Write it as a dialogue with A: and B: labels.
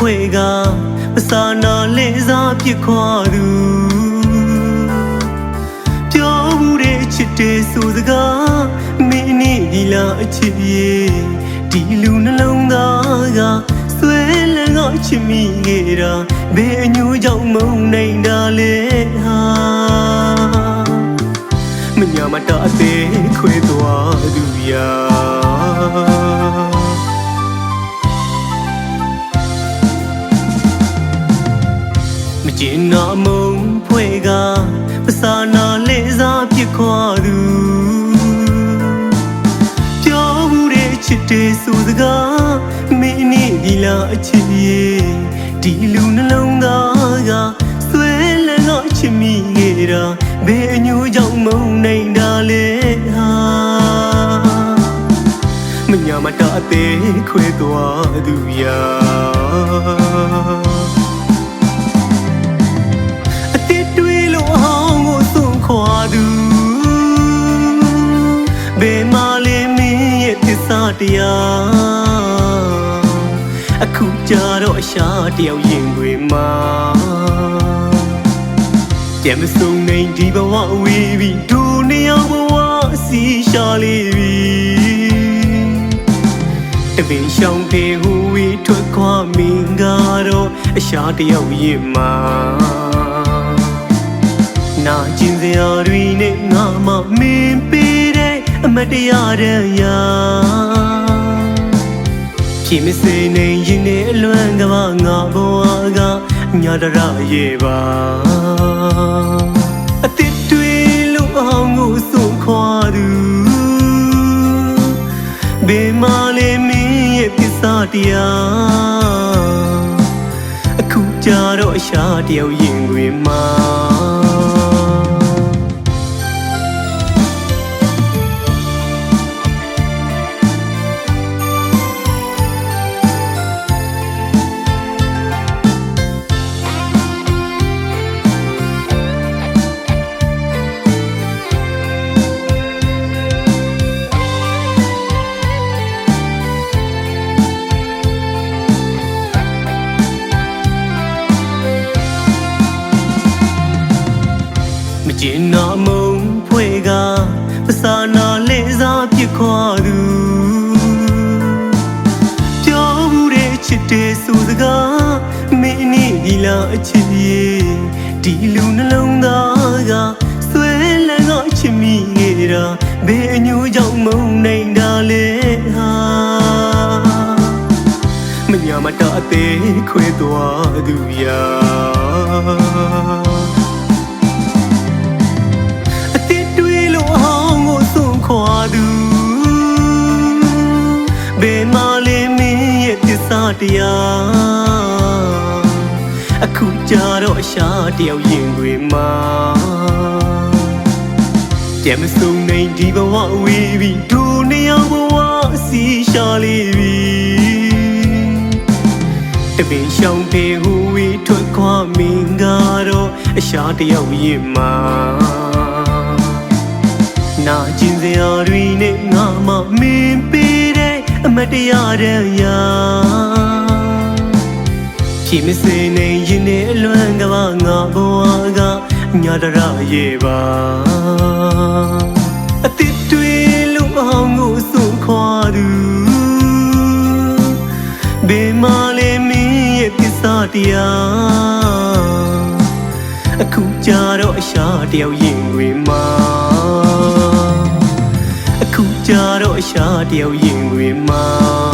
A: နာမုံဖွဲ့ကမစာနာလေးစားပြစ်ခွာသူပြောမှုတဲ့ချစ်တဲ့ဆိုစကားမင်းနဲ့ဒီလားအချစ်ရဲ့ဒီလူနှလုံးသားကဆွဲလန်းကချစ်မိခဲ့တာဘယ်အညိုးကြောင့်မုန်းနိုင်တာလဲဟာမညာမတာအသေးခွဲသွားသူရာ ကျင်နာမုံဖွဲ့ကပစာနာလေးစားပြစ်ခွာသူပြောမှုတဲ့ချစ်တဲ့ဆိုစကားမင်းနဲ့ဒီလားအချစ်ရဲ့ဒီလူနှလုံးသားကဆွဲလန်းကချစ်မိခဲ့တာဘယ်အညိုးကြောင့်မုန်းနိုင်တာလဲဟာမညာမတာအသေးခွဲသွားသူရာ တရားအခုကြတော့အရှာတယောက်ရင်ခွေမှာကြမ်းမစုံနိုင်ဒီဘဝဝေးပြီးဒူနေအောင်ဘဝအစီရှာလေးပြီတပင်ရှောင်းတဲ့ဟူဝေးထွက်ခွာမင်းကတော့အရှာတယောက်ရင်မှာနာကျင်စရာတွေနဲ့ငါမမင်းပေးတဲ့အမတ်တရားတဲ့ရာ ဖြစ်မစေနိုင်ရင်နဲ့အလွမ်းကဘာငါဘဝကညာတရရဲ့ပါအတိတ်တွေလို့အောင်ကိုစွန့်ခွာသူဘယ်မှလည်းမင်းရဲ့ပစ္စတရားအခုကြတော့အရှာတယောက်ရင်ခွေမှာမ ကျင်နာမုံဖွဲ့ကပစာနာလေးစားပြစ်ခွာသူပြောမှုတဲ့ချစ်တဲ့ဆိုစကားမင်းနဲ့ဒီလားအချစ်ရဲ့ဒီလူနှလုံးသားကဆွဲလန်းကချစ်မိခဲ့တာဘယ်အညိုးကြောင့်မုန်းနိုင်တာလဲဟာမညာမတာအသေးခွဲသွားသူရာ သူဘယ်မှလည်းမင်းရဲ့သစ္စာတရားအခုကြတော့အရှာတယောက်ရင်ခွေမှာကြမ်းမစုံနိုင်ဒီဘဝဝေးပြီးဒူနေအောင်ဘဝအစီရှာလေးပြီတပင်ရှောင်းပေဟူဝေးထွက်ခွာမင်းကတော့အရှာတယောက်ရင်မှာ နာကျင်စရာတွေနဲ့ငါမမင်းပေးတဲ့အမတ်တရားတဲ့ရာဖြစ်မစေနိုင်ရင်နဲ့အလွမ်းကဘာငါဘဝကညာတရရဲ့ပါအတိတ်တွေလို့အောင်ကိုစွန့်ခွာသူဘယ်မှလည်းမင်းရဲ့ပစ္စတရားအခုကြတော့အရှာတယောက်ရင်ခွေမှာ အခုကြတော့အရှာတယောက်ရင်ခွေမှာ